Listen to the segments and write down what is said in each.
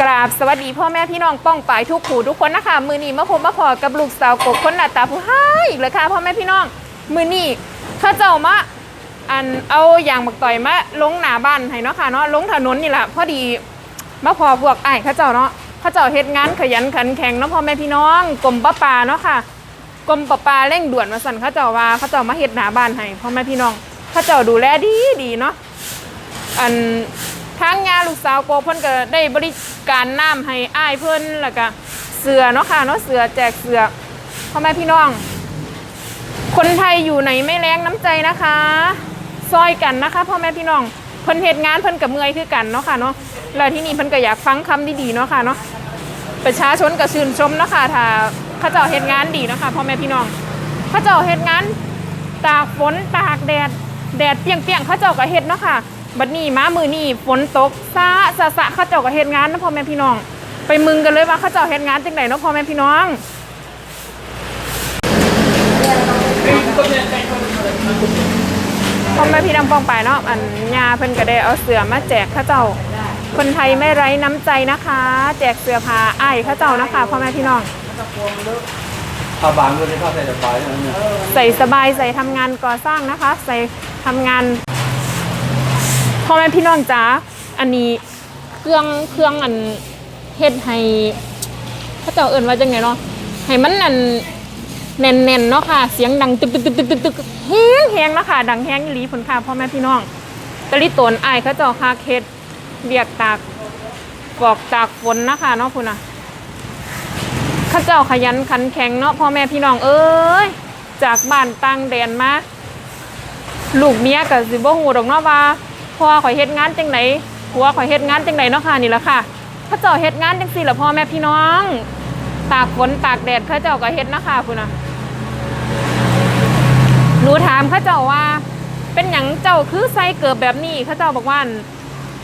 กราบสวัสดีพ่อแม่พี่น้องป้องปายทุกขู่ทุกคนนะคะมือนี้มาคมมะพอกับลูกสาวกบคนหน้าตาผู้ให้เลยค่ะพ่อแม่พี่น้องมือนี้ข้าเจ้ามะอันเอาอย่างบักต่อยมะลงหนาบ้านให้เนาะค่ะเนาะลงถนนนี่แหละพอดีมะพอพวกไอ้ข้าเจ้าเนาะข้าเจ้าเฮ็ดงานขยันขันแข็งเนาะพ่อแม่พี่น้องกลมปะาปาเนาะค่ะกลมปะปาเร่งด่วนมาสั่นข้าเจ้าว่าข้าเจ้ามาเฮ็ดหนาบ้านให้พ่อแม่พี่น้องข้าเจ้าดูแลดีดีเนาะ อันทางงานลูกสาวโกเพิ่นก็ได้บริการน้ำให้อ้ายเพิ่นแล้วก็เสือเนาะค่ะเนาะเสือแจกเสือพ่อแม่พี่น้อง คนไทยอยู่ไหนไม่แรงน้ำใจนะคะซอยกันนะคะพ่อแม่พี่น้องเพิ่นเฮ็ดงานเพิ่นกับเมื่อยคือกันเนาะค่ะเนาะแล้วที่นี่เพิ่นก็อยากฟังคำดีๆเนาะค่ะเนาะประชาชนก็ชื่นชมเนาะค่ะถ้าข้าเจ้าเฮ็ดงานดีเนาะค่ะพ่อแม่พี่น้องข้าเจ้าเฮ็ดงานตากฝนตากแดดแดดเปียงๆเขาเจ้าก็เฮ็ดเนาะค่ะ บัดนี้มามือนี้ฝนตกซาสะสะเขาเจ้าก็เฮ็ดงานนะพ่อแม่พี่น้อง ไปมึงกันเลยว่าเขาเจ้าเฮ็ดงานจังไดเนาะพ่อแม่พี่น้องพ่อแม่พี่น้องป้องไปเนาะอันยาเพิ่นก็ได้เอาเสือมาแจกเขาเจ้า คนไทยไม่ไร้น้ำใจนะคะ แจกเสื้อผ้าอ้ายเขาเจ้านะคะพ่อแม่พี่น้องผ้าบางด้วยที่ผ้าใส่สบายนะเนี่ยใส่สบายใส่ทำงานก่อสร้างนะคะ ใส่ทำงาน พ่อแม่พี่น้องจ๋าอันนี้เครื่องเครื่องอันเฮ็ดให้พระเจ้าเอิ่นว่าจังไงเนาะให้มันนั่นแน่นๆเนาะค่ะ เสียงดังตึกตึกตึกตึกตึกตึกแห้งแห้งเนาะค่ะ ดังแห้งหลีผลค่ะพ่อแม่พี่น้องตะลิตนอายเขาเจ้าคาเฮ็ดเบียกตากปอกตากฝนนะคะเนาะคุณน่ะข้าเจ้าขยันขันแข็งเนาะพ่อแม่พี่น้องเอ้ยจากบ้านต่างแดนมาลูกเมียกับสิบ่ฮู้ดอกเนาะว่า พ่อข่อยเฮ็ดงานจังไหนผัวข่อยเฮ็ดงานจังไหนเนาะค่ะนี่แหละค่ะข้าเจ้าเฮ็ดงานจังซี่ล่ะพ่อแม่พี่น้อง ตากฝนตากแดดข้าเจ้าก็เฮ็ดนะคะคุณน่ะหนูถามข้าเจ้าว่า เป็นหยังเจ้าคือใส่เกิบแบบนี้ข้าเจ้าบอกว่า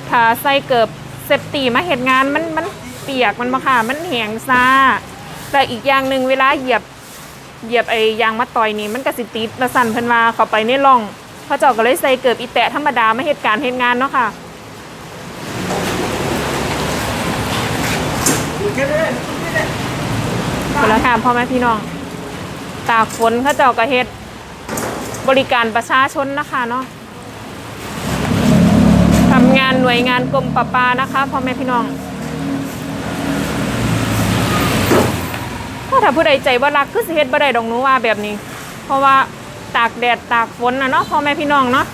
ถ้าใส่เกิบเซฟตี้มาเฮ็ดงานมันมันเปียกมันบ่ค่ะมันแห้งซาแต่อีกอย่างหนึ่งเวลาเหยียบเหยียบไอ้ยางมะตอยนี่มันก็สิติดละสั่นเพิ่นว่าเข้าไปในร่อง เขาเจ้าก็เลยใส่เกิบอีแตะธรรมดาไม่เหตุการณ์เหตุงานเนาะค่ะขอละค่ะพ่อแม่พี่น้อง ตากฝนเขาเจ้าก็เฮ็ดบริการประชาชนนะคะเนาะทำงานหน่วยงานกรมประปานะคะพ่อแม่พี่น้องถ้าถ้าผู้ใดใจว่ารักคือสิเฮ็ดบ่ได้ดอกหนูว่าแบบนี้ เพราะว่า ตากแดดตากฝนนะเนาะพ่อแม่พี่น้องเนาะ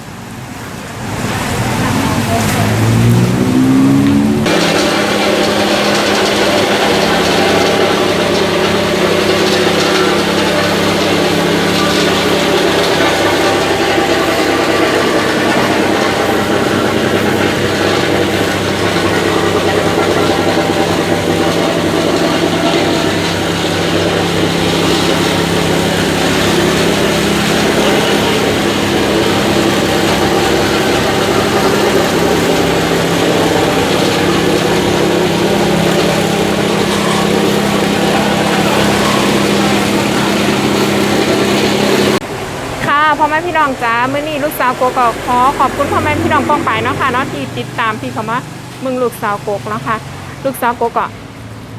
พ่อแม่พี่น้องจ้ามื้อนี้ลูกสาวโกก็ขอขอบคุณพ่อแม่พี่น้องป้องไปเนาะค่ะเนาะที่ติดตามที่เขามามึงลูกสาวโกกเนาะค่ะ ลูกสาวโกก็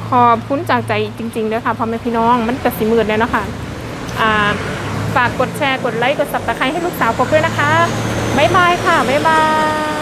ขอบคุณจากใจจริงๆเด้อค่ะพ่อแม่พี่น้องมันก็สิมืดแล้วเนาะค่ะอ่าฝากกดแชร์กดไลค์กดซับสไครต์ให้ลูกสาวโกกด้วยนะคะบ๊ายบายค่ะบ๊ายบาย